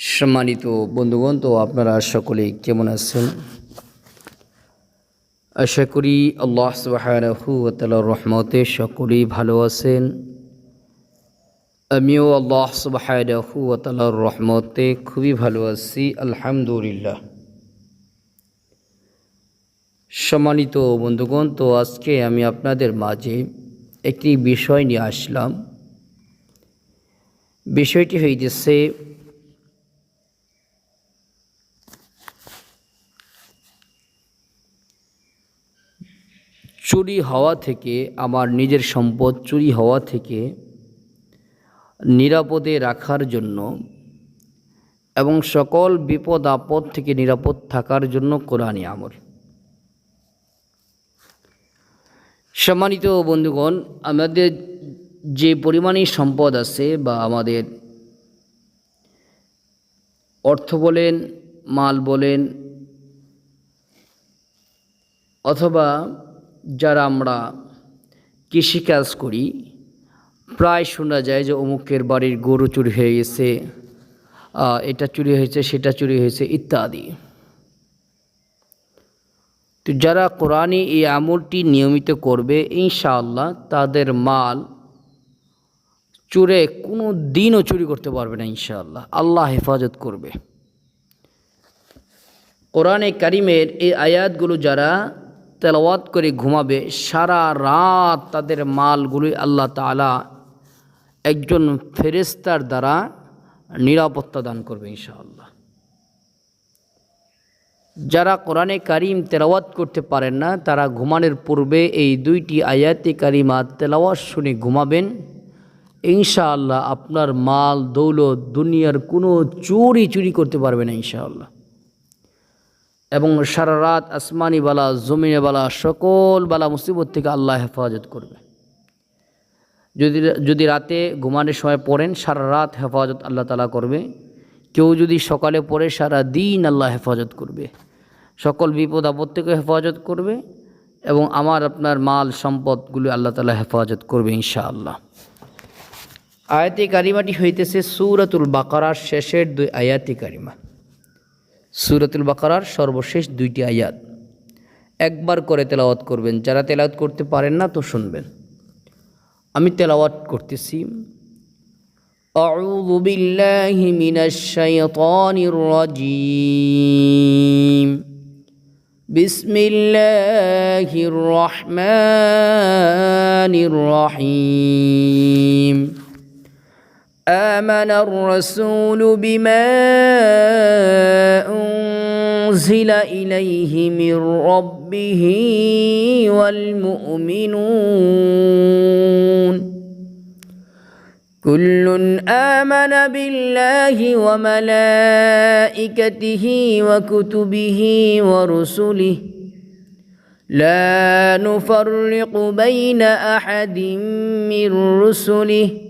সম্মানিত বন্ধুগণ, তো আপনারা সকলে কেমন আছেন? আশা করি আল্লাহ সুবাহানহু তালার রহমতে সকলেই ভালো আছেন। আমিও আল্লাহ সুবাহানহু তালার রহমতে খুবই ভালো আছি, আলহামদুলিল্লাহ। সম্মানিত বন্ধুগণ, তো আজকে আমি আপনাদের মাঝে একটি বিষয় নিয়ে আসলাম। বিষয়টি হইতেছে চুরি হওয়া থেকে, আমার নিজের সম্পদ চুরি হওয়া থেকে নিরাপদে রাখার জন্য এবং সকল বিপদ আপদ থেকে নিরাপদ থাকার জন্য কোরআনী আমল। সম্মানিত বন্ধুগণ, আমাদের যে পরিমাণে সম্পদ আছে বা আমাদের অর্থ বলেন, মাল বলেন, অথবা যারা আমরা কৃষিকাজ করি, প্রায় শোনা যায় যে অমুকের বাড়ির গরু চুরি হয়ে গেছে এটা চুরি হয়েছে, সেটা চুরি হয়েছে, ইত্যাদি। তো যারা কোরআনে এই আমলটি নিয়মিত করবে, ইনশাআল্লাহ তাদের মাল চুরে কোনো দিনও চুরি করতে পারবে না, ইনশাআল্লাহ। আল্লাহ হেফাজত করবে। কোরআনে কারিমের এই আয়াতগুলো যারা তেলাওয়াত করে ঘুমাবে সারা রাত তাদের মালগুলি আল্লাহ তালা একজন ফেরেস্তার দ্বারা নিরাপত্তা দান করবে ইনশাআল্লাহ। যারা কোরআনে কারিম তেলাওয়াত করতে পারেন না, তারা ঘুমানোর পূর্বে এই দুইটি আয়াতে কারিমা তেলাওয়াত শুনে ঘুমাবেন। ইনশাআল্লাহ আপনার মাল, দৌলত, দুনিয়ার কোনো চুরি চুরি করতে পারবে না ইনশাআল্লাহ। এবং সারা রাত আসমানি বালা, জমিনে বালা, সকল বালা মুসিবত থেকে আল্লাহ হেফাজত করবে। যদি যদি রাতে ঘুমানোর সময় পড়েন, সারা রাত হেফাজত আল্লাহ তালা করবে। কেউ যদি সকালে পড়ে, সারা দিন আল্লাহ হেফাজত করবে। সকল বিপদ আপদ থেকে হেফাজত করবে এবং আমার, আপনার মাল সম্পদগুলো আল্লাহ তালা হেফাজত করবে ইনশাআল্লাহ। আয়াতি কারিমাটি হইতেছে সুরাতুল বাকারার শেষের দুই আয়াতি কারিমা। সুরাতুল বাকারার সর্বশেষ দুইটি আয়াত একবার করে তেলাওয়াত করবেন যারা তেলাওয়াত করতে পারেন না তো শুনবেন আমি তেলাওয়াত করতেছি أعوذ بالله من الشيطان الرجيم بسم الله الرحمن الرحيم آمن الرسول بما أنزل إليه من ربه والمؤمنون. كل آمن بالله وملائكته وكتبه ورسله. لا نفرق بين أحد من رسله.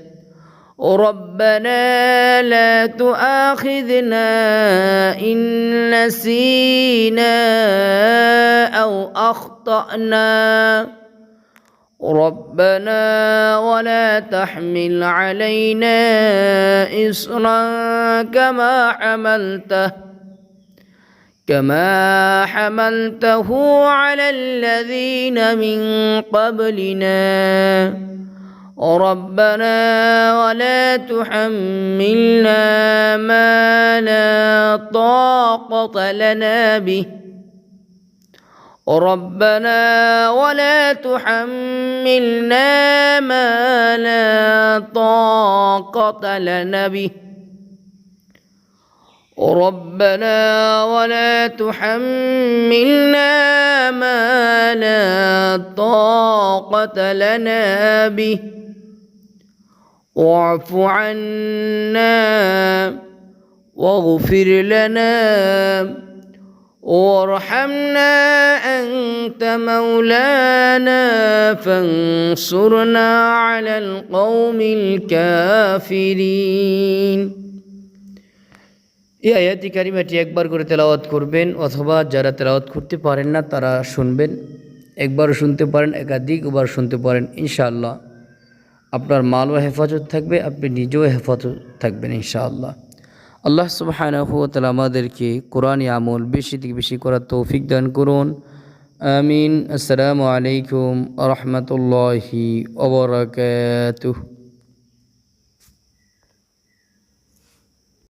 ربنا لا تؤاخذنا إن نسينا أو أخطأنا. ربنا ولا تحمل علينا إصرا كما حملته كما حملته على الذين من قبلنا. ربنا ولا تحملنا ما لا طاقة لنا به. ربنا ولا تحملنا ما لا طاقة لنا به. ربنا ولا تحملنا ما لا طاقة لنا به. واعف عنا واغفر لنا وارحمنا أنت مولانا فانصرنا على القوم الكافرين এই আয়াতি কারিমাটি একবার করে তেলাওয়াত করবেন অথবা যারা তেলাওয়াত করতে পারেন না তারা শুনবেন একবারও শুনতে পারেন একাধিকবার শুনতে পারেন ইনশাআল্লাহ আপনার মালও হেফাজত থাকবে, আপনি নিজেও হেফাজত থাকবেন ইনশাআল্লাহ। আল্লাহ সুবহানাহু ওয়া আমাদেরকে কোরআনী আমল বেশি থেকে বেশি করার তৌফিক দান করুন। আমিন। আসসালামু আলাইকুম রহমতুল্লাহি ওবরাকাতুহ